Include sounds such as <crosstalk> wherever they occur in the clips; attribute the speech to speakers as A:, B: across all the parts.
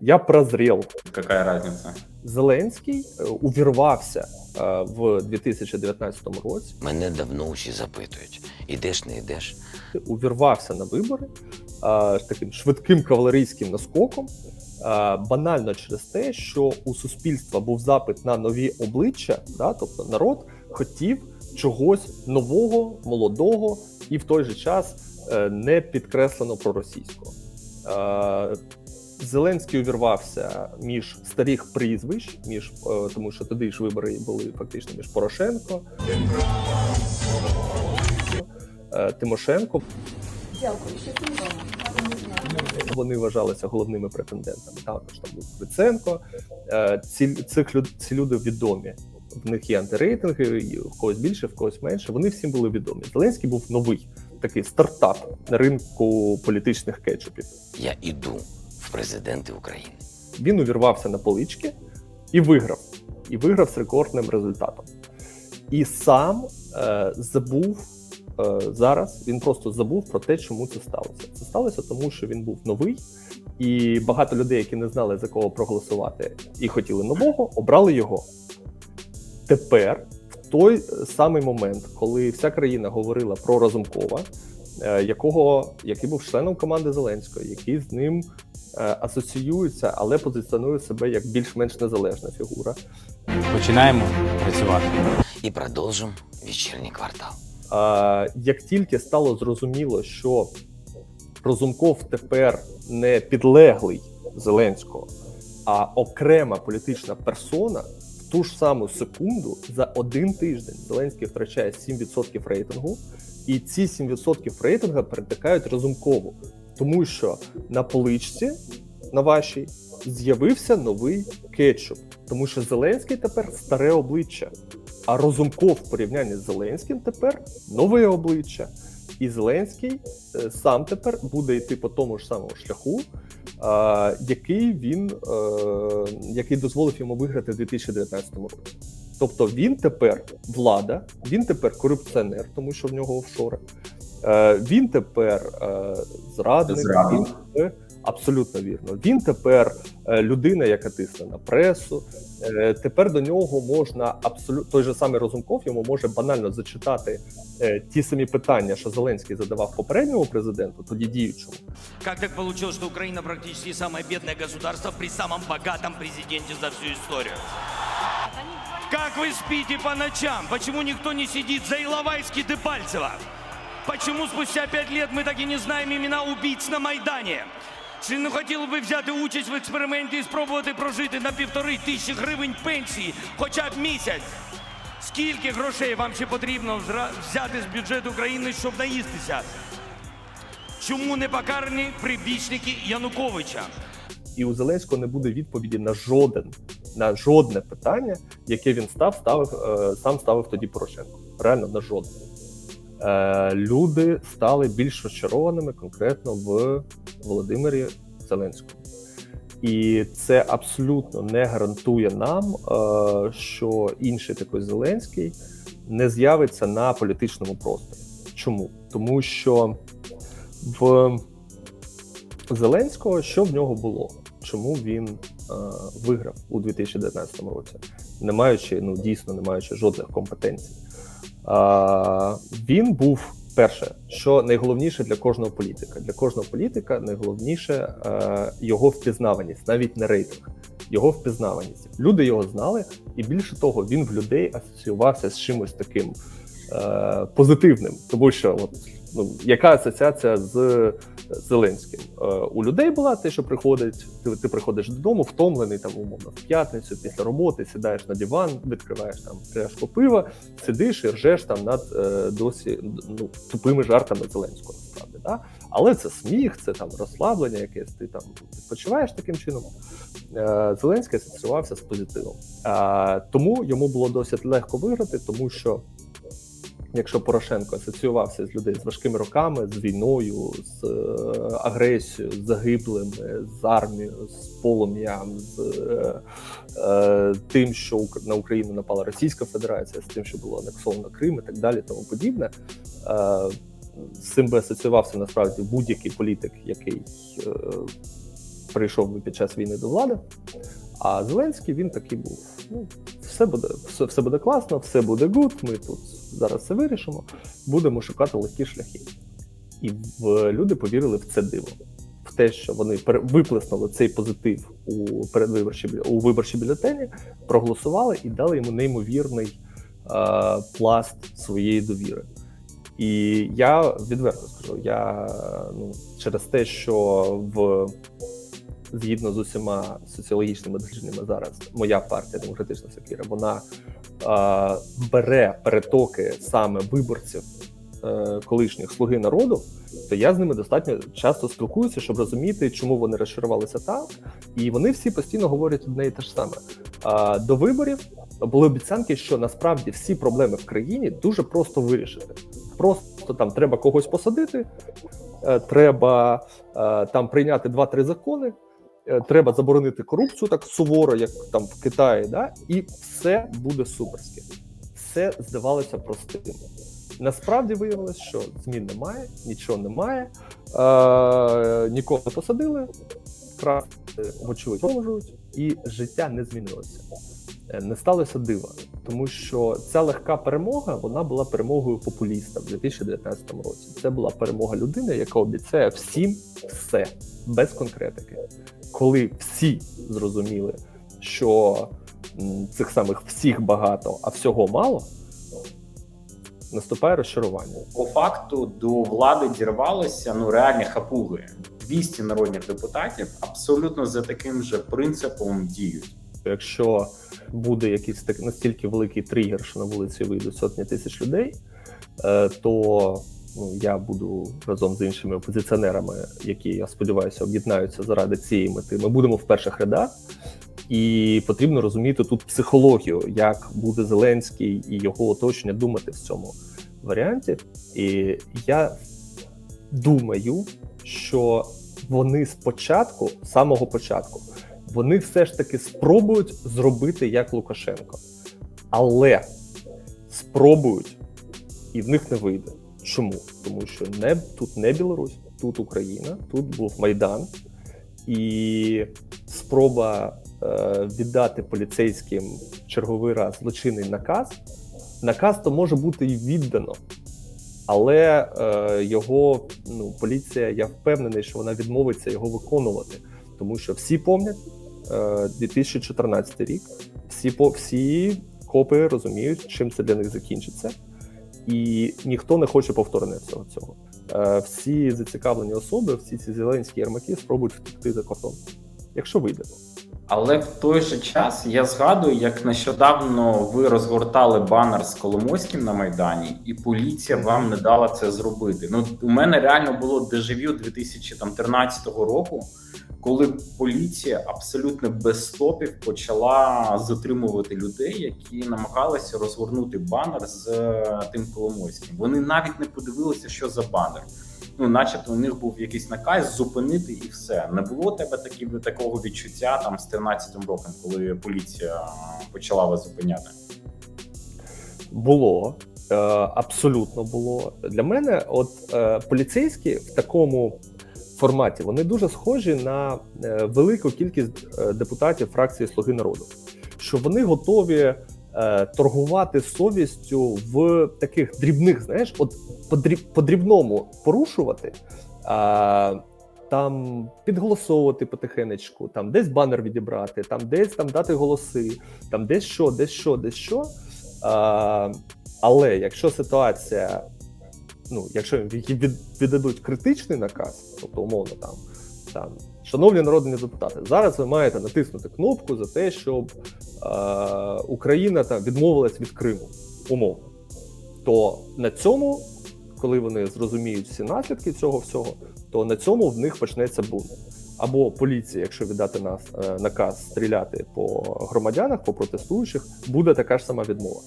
A: Я прозрел.
B: Какая разница?
A: Зеленський е, увірвався е, в 2019 році,
C: Мене давно усі запитують: ідеш, не йдеш.
A: увірвався на вибори е, таким швидким кавалерійським наскоком. е, Банально через те, що у суспільства був запит на нові обличчя, да, тобто народ хотів чогось нового, молодого і в той же час е, не підкреслено проросійського. Зеленський увірвався між старих прізвищ, між е, тому що тоді ж вибори були фактично між Порошенко, е, Тимошенко.
D: Дякую,
A: Вони вважалися головними претендентами. Також там був Гриценко. Е, Ці, цих люд, ці люди відомі. В них є антирейтинги, в когось більше, в когось менше. Вони всім були відомі. Зеленський був новий такий стартап на ринку політичних кетчупів.
C: Я іду президенти України.
A: Він увірвався на полички і виграв. І виграв з рекордним результатом. І сам е, забув е, зараз. Він просто забув про те, чому це сталося. Це сталося тому, що він був новий, і багато людей, які не знали за кого проголосувати і хотіли нового, обрали його. Тепер, в той самий момент, коли вся країна говорила про Разумкова, е, якого який був членом команди Зеленського, який з ним асоціюється, але позиціонує себе як більш-менш незалежна фігура.
B: Починаємо працювати.
C: І продовжимо вечірній квартал.
A: А, як тільки стало зрозуміло, що Розумков тепер не підлеглий Зеленського, а окрема політична персона, в ту ж саму секунду за один тиждень Зеленський втрачає 7% рейтингу, і ці 7% рейтингу перетикають Разумкову, тому що на поличці на вашій з'явився новий кетчуп, тому що Зеленський тепер старе обличчя. А Розумков в порівнянні з Зеленським тепер нове обличчя. І Зеленський е, сам тепер буде йти по тому ж самому шляху, е, який він е, який дозволив йому виграти в 2019 році. Тобто він тепер влада, він тепер корупціонер, тому що в нього офшори. Е, він тепер е, зрадник,
B: Зрадник.
A: він тепер, абсолютно вірно. Він тепер е, людина, яка тисне на пресу. Е, Тепер до нього можна абсолютно той же самий Розумков йому може банально зачитати е, ті самі питання, що Зеленський задавав попередньому президенту, тоді діючому.
E: Как так получилось, что Украина практически самое бедное государство при самом богатом президенте за всю историю? Как вы спите по ночам? Почему никто не сидит за Иловайский Дебальцева? Почему спустя пять лет мы так и не знаем имена убийц на Майдані? Чи не хотіли би взяти участь в експерименті і спробувати прожити на півтори тисячі гривень пенсії хоча б місяць? Скільки грошей вам ще потрібно взяти з бюджету країни, щоб наїстися? Чому не покарані прибічники Януковича?
A: І у Зеленського не буде відповіді на жоден на жодне питання, яке він став ставив е, сам ставив тоді Порошенко. Реально на жодне. Е, люди стали більш розчарованими конкретно в Володимирі Зеленському. І це абсолютно не гарантує нам, е, що інший такий Зеленський не з'явиться на політичному просторі. Чому? Тому що в Зеленського що в нього було? Чому він е, виграв у 2019 році, не маючи, ну дійсно не маючи жодних компетенцій? Він був перше, що найголовніше для кожного політика. Для кожного політика найголовніше е, його впізнаваність, навіть не рейтинг, його впізнаваність. Люди його знали, і більше того, він в людей асоціювався з чимось таким е, позитивним, тому що от, ну, яка асоціація з Зеленським? Е, у людей була те, що приходить, ти, ти приходиш додому, втомлений там, умовно, в п'ятницю після роботи, сідаєш на диван, відкриваєш там пляшку пива, сидиш і ржеш там над е, досі ну, тупими жартами Зеленського, насправді. Да? Але це сміх, це там розслаблення, якесь ти там відпочиваєш таким чином. Е, Зеленський асоціювався з позитивом. Тому йому було досить легко виграти, тому що якщо Порошенко асоціювався з людей з важкими роками, з війною, з е, агресією, з загиблими, з армією, з полум'ям, з е, е, тим, що на Україну напала Російська Федерація, з тим, що було анексовано Крим і так далі, тому подібне. Е, з цим би асоціювався насправді будь-який політик, який е, прийшов би під час війни до влади. А Зеленський він такий був: ну, все буде, все, все буде класно, все буде гуд. Ми тут зараз все вирішимо, будемо шукати легкі шляхи. І в, люди повірили в це диво, в те, що вони виплеснули цей позитив у передвиборчі у виборчі бюлетені, проголосували і дали йому неймовірний е, пласт своєї довіри. І я відверто скажу, я ну, через те, що в згідно з усіма соціологічними дослідженнями зараз, моя партія демократична сокира, вона е, бере перетоки саме виборців е, колишніх слуги народу, то я з ними достатньо часто спілкуюся, щоб розуміти, чому вони розчарувалися так. І вони всі постійно говорять одне і те ж саме. А, до виборів були обіцянки, що насправді всі проблеми в країні дуже просто вирішити. Просто там треба когось посадити, е, треба е, там прийняти два-три закони. Е, Треба заборонити корупцію так суворо, як там в Китаї, да, і все буде суперське. Все здавалося простим. Насправді виявилось, що змін немає, нічого немає, е, нікого не посадили, красти, можуть, і життя не змінилося. Е, Не сталося дива, тому що ця легка перемога вона була перемогою популіста в 2019 році. Це була перемога людини, яка обіцяє всім все без конкретики. Коли всі зрозуміли, що цих самих всіх багато, а всього мало, наступає розчарування.
F: По факту до влади дірвалися ну реальні хапуги. 200 народних депутатів абсолютно за таким же принципом діють.
A: Якщо буде якийсь так настільки великий тригер, що на вулиці вийдуть сотні тисяч людей, е, то ну, я буду разом з іншими опозиціонерами, які я сподіваюся об'єднаються заради цієї мети. Ми будемо в перших рядах, і потрібно розуміти тут психологію, як буде Зеленський і його оточення думати в цьому варіанті. І я думаю, що вони спочатку, з самого початку, вони все ж таки спробують зробити як Лукашенко, але спробують, і в них не вийде. Чому? Тому що не тут не Білорусь, тут Україна, тут був Майдан, і спроба е, віддати поліцейським черговий раз злочинний наказ. Наказ то може бути і віддано, але е, його ну, поліція, я впевнений, що вона відмовиться його виконувати, тому що всі помнять е, 2014 рік, всі по всі копи розуміють, чим це для них закінчиться, і ніхто не хоче повторення цього цього. Е, всі зацікавлені особи, всі ці зеленські ярмаки спробують втекти за кордон, якщо вийде.
F: Але в той же час я згадую, як нещодавно ви розгортали банер з Коломойським на Майдані, і поліція вам не дала це зробити. Ну, у мене реально було дежавю 2013 року, коли поліція абсолютно без стопів почала затримувати людей, які намагалися розгорнути банер з е, тим Коломойським. Вони навіть не подивилися, що за банер. Ну, начебто, у них був якийсь наказ зупинити і все. Не було у тебе такі, такого відчуття там з 13-м роком, коли поліція почала вас зупиняти.
A: Було е, абсолютно було для мене. От е, поліцейські в такому форматі вони дуже схожі на е, велику кількість депутатів фракції Слуги народу, що вони готові торгувати совістю в таких дрібних, знаєш, от по дрібному порушувати. А, там підголосовувати потихенечку, там десь банер відібрати, там десь там дати голоси, там десь що, десь що, десь що. А, але якщо ситуація, ну якщо від, від- віддадуть критичний наказ, тобто умовно там, там шановні народні депутати, зараз ви маєте натиснути кнопку за те, щоб Україна там відмовилась від Криму, умовно, то на цьому, коли вони зрозуміють всі наслідки цього всього, то на цьому в них почнеться бунт. Або поліція, якщо віддати нас е, наказ стріляти по громадянах, по протестуючих, буде така ж сама відмова.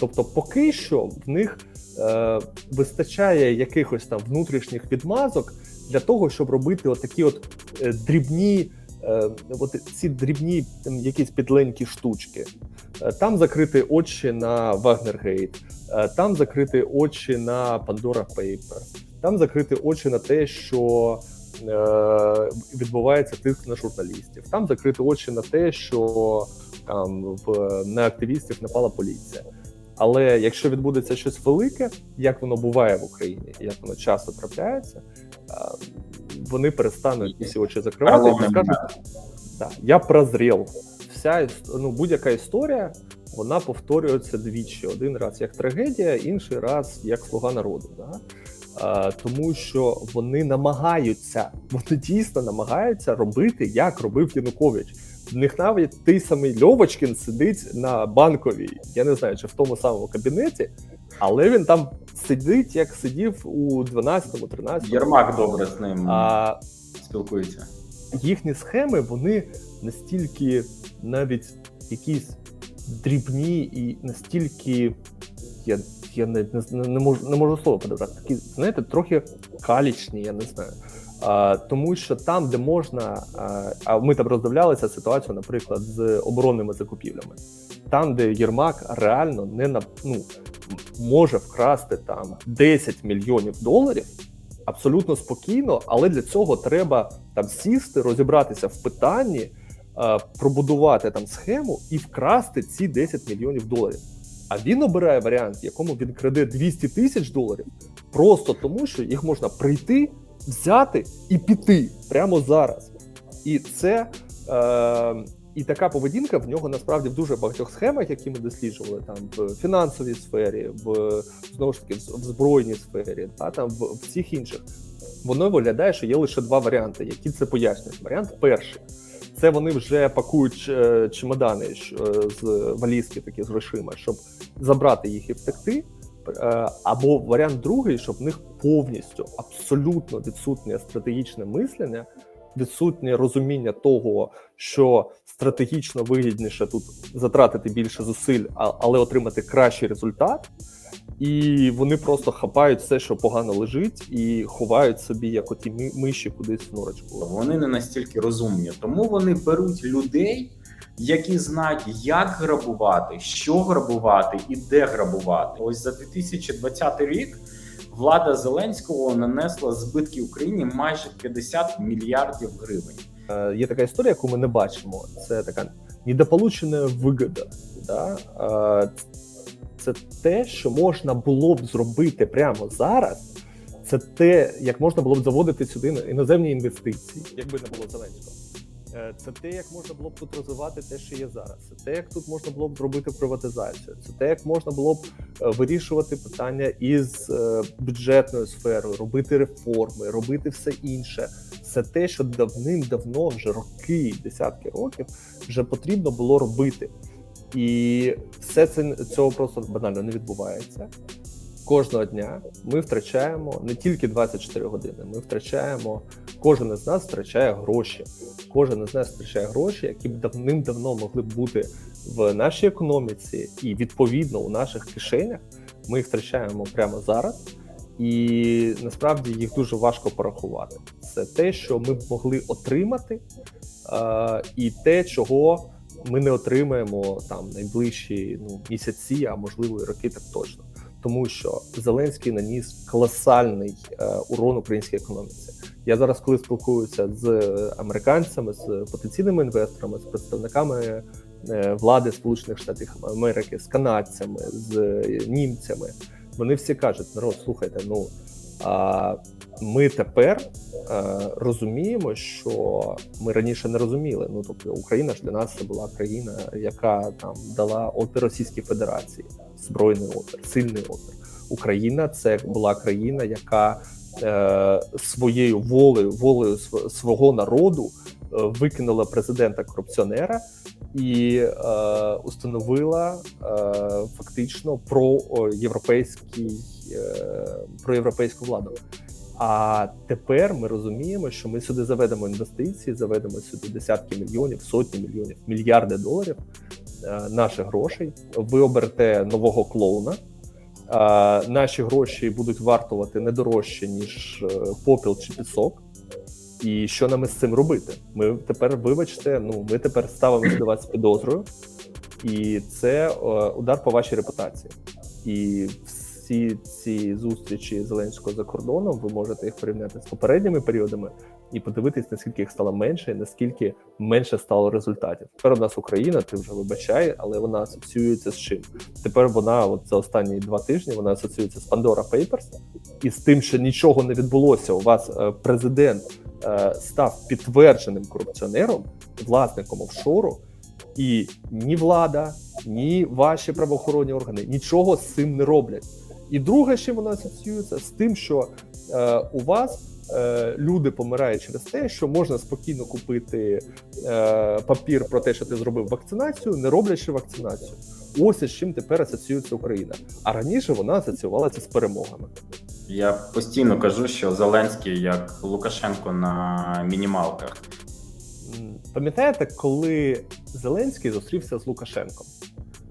A: Тобто, поки що в них е, вистачає якихось там внутрішніх відмазок для того, щоб робити отакі от е, дрібні, е, от ці дрібні якісь підленькі штучки. Е, Там закрити очі на Вагнергейт, там закрити очі на Pandora Papers, там закрити очі на те, що е, відбувається тиск на журналістів. Там закрити очі на те, що там в на активістів напала поліція. Але якщо відбудеться щось велике, як воно буває в Україні, як воно часто трапляється, е, вони перестануть ці очі закривати і скажуть, да, я прозрів. Вся ну, будь-яка історія вона повторюється двічі: один раз як трагедія, інший раз як слуга народу. Да? А, тому що вони намагаються, <laughs> вони дійсно намагаються робити, як робив Янукович. В них навіть той самий Льовочкін сидить на банковій, я не знаю, чи в тому самому кабінеті, але він там сидить, як сидів у 12-му, 13-му.
F: Єрмак добре з ним
A: А
F: спілкується.
A: їхні схеми вони настільки навіть якісь дрібні і настільки. Я, я не, не, не, можу, не можу слово подобрати. Такі, знаєте, трохи калічні, я не знаю. А, тому що там, де можна, а, а ми там роздивлялися ситуацію, наприклад, з оборонними закупівлями. Там, де Єрмак реально не на ну, може вкрасти там 10 мільйонів доларів, абсолютно спокійно, але для цього треба там сісти, розібратися в питанні, е, пробудувати там схему і вкрасти ці 10 мільйонів доларів. А він обирає варіант, якому він краде 200 тисяч доларів, просто тому, що їх можна прийти, взяти і піти прямо зараз. І це е, і така поведінка в нього насправді в дуже багатьох схемах, які ми досліджували, там в фінансовій сфері, в знову ж таки в збройній сфері, та там в, в всіх інших. Воно виглядає, що є лише два варіанти, які це пояснюють. Варіант перший це вони вже пакують е, чемодани е, з валізки, такі з грошима, щоб забрати їх і втекти. Е, Або варіант другий, щоб в них повністю абсолютно відсутнє стратегічне мислення, відсутнє розуміння того, що стратегічно вигідніше тут затратити більше зусиль, а- але отримати кращий результат. І вони просто хапають все, що погано лежить, і ховають собі, як оті ми- миші кудись в норочку.
F: Вони не настільки розумні, тому вони беруть людей, які знають, як грабувати, що грабувати і де грабувати. Ось за 2020 рік влада Зеленського нанесла збитки Україні майже 50 мільярдів гривень.
A: Е, Є така історія, яку ми не бачимо. Це така недополучена вигода. Да? Е, Це те, що можна було б зробити прямо зараз. Це те, як можна було б заводити сюди іноземні інвестиції, якби не було Зеленського. Е, Це те, як можна було б тут розвивати те, що є зараз. Це те, як тут можна було б зробити приватизацію. Це те, як можна було б е, вирішувати питання із е, бюджетною сферою, робити реформи, робити все інше. Це те, що давним-давно, вже роки, десятки років, вже потрібно було робити. І все це цього просто банально не відбувається. Кожного дня ми втрачаємо не тільки 24 години, ми втрачаємо, кожен із нас втрачає гроші. Кожен із нас втрачає гроші, які б давним-давно могли б бути в нашій економіці і відповідно у наших кишенях. Ми їх втрачаємо прямо зараз, і насправді їх дуже важко порахувати. Це те, що ми б могли отримати, і те, чого ми не отримаємо там найближчі ну, місяці, а можливо і роки так точно. Тому що Зеленський наніс колосальний е, урон українській економіці. Я зараз, коли спілкуюся з американцями, з потенційними інвесторами, з представниками е, влади Сполучених Штатів Америки, з канадцями, з німцями, вони всі кажуть: народ, слухайте, ну а ми тепер е, розуміємо, що ми раніше не розуміли. Ну тобто Україна ж для нас це була країна, яка там дала опір Російській Федерації, збройний опір, сильний опір. Україна це була країна, яка е, своєю волею, волею свого народу е, викинула президента корупціонера і е, установила е, фактично про європейський е, про європейську владу. А тепер ми розуміємо, що ми сюди заведемо інвестиції, заведемо сюди десятки мільйонів, сотні мільйонів, мільярди доларів е, наших грошей. Ви оберете нового клоуна. Е, наші гроші будуть вартувати не дорожче, ніж е, попіл чи пісок. І що нам із цим робити? Ми тепер, вибачте, ну ми тепер ставимо до вас підозрою, і це удар по вашій репутації. І всі ці зустрічі Зеленського за кордоном, ви можете їх порівняти з попередніми періодами. і подивитись, наскільки їх стало менше, і наскільки менше стало результатів. Тепер у нас Україна, ти вже вибачай, але вона асоціюється з чим? Тепер вона, от за останні два тижні, вона асоціюється з Pandora Papers і з тим, що нічого не відбулося. У вас е, президент е, став підтвердженим корупціонером, власником офшору, і ні влада, ні ваші правоохоронні органи нічого з цим не роблять. І друге, з чим воно асоціюється, з тим, що е, у вас е, люди помирають через те, що можна спокійно купити е, папір про те, що ти зробив вакцинацію, не роблячи вакцинацію. Ось із чим тепер асоціюється Україна. А раніше вона асоціювалася з перемогами.
F: Я постійно кажу, що Зеленський як Лукашенко на мінімалках.
A: Пам'ятаєте, коли Зеленський зустрівся з Лукашенком?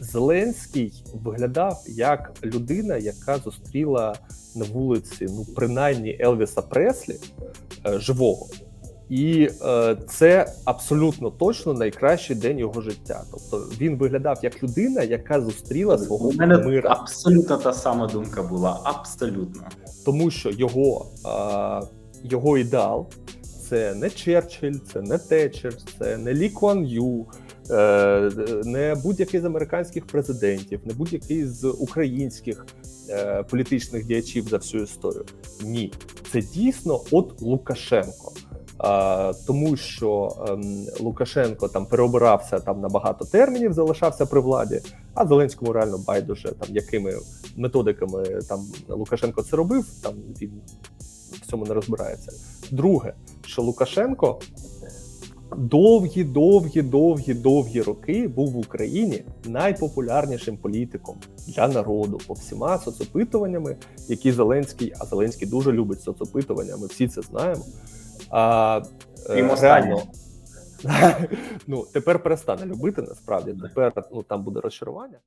A: Зеленський виглядав як людина, яка зустріла на вулиці, ну принаймні Елвіса Преслі е, живого. І е, це абсолютно точно найкращий день його життя. Тобто він виглядав як людина, яка зустріла свого
F: У мене
A: мира.
F: абсолютно та сама думка була. Абсолютно.
A: тому що його, а, його ідеал це не Черчилль, це не Тетчер, це не Лі Куан Ю, е, не будь-який з американських президентів, не будь-який з українських е, політичних діячів за всю історію. Ні, це дійсно от Лукашенко. Тому що ем, Лукашенко там переобирався там на багато термінів, залишався при владі, а Зеленському реально байдуже там якими методиками там Лукашенко це робив, там він в цьому не розбирається. Друге, що Лукашенко довгі, довгі, довгі, довгі роки був в Україні найпопулярнішим політиком для народу по всіма соцопитуваннями, які Зеленський, а Зеленський дуже любить соцопитування, ми всі це знаємо. А, е,
F: Крім останнього. <laughs>
A: ну тепер перестане любити насправді. Тепер ну там буде розчарування.